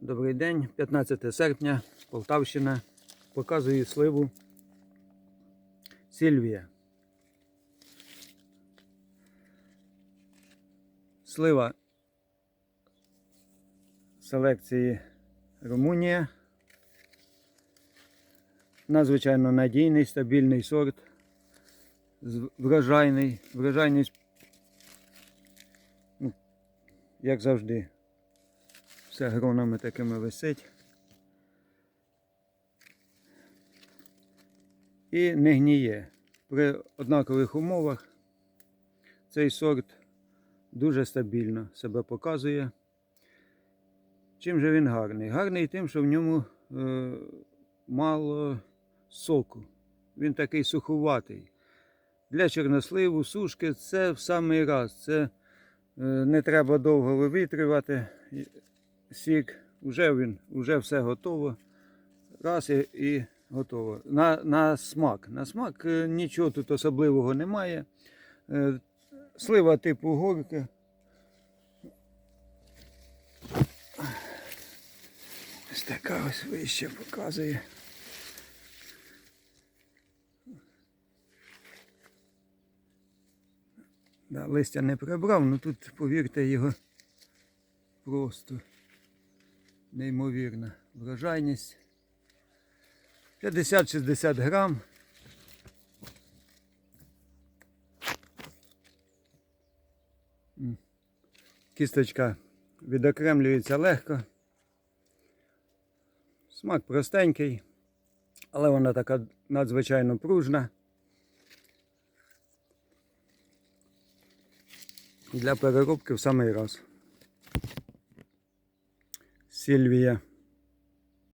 Добрий день, 15 серпня, Полтавщина. Показую сливу Сільвія. Слива селекції Румунія. Надзвичайно надійний, стабільний сорт. Врожайний. Врожайність, ну, як завжди, все гронами такими висить. І не гніє. При однакових умовах цей сорт дуже стабільно себе показує. Чим же він гарний? Гарний тим, що в ньому е, мало соку. Він такий суховатий. Для чорносливу, сушки це в самий раз. Це е, не треба довго вивітрювати сік. Уже він, уже все готово. Раз і, і готово. На, на смак. На смак е, нічого тут особливого немає. Е, Слива типу горка. Ось така ось вище показує. Да, листя не прибрав, ну тут, повірте, його просто неймовірна врожайність. 50-60 грам. Кісточка відокремлюється легко. Смак простенький, але вона така надзвичайно пружна. Для переробки в самий раз. Сільвія.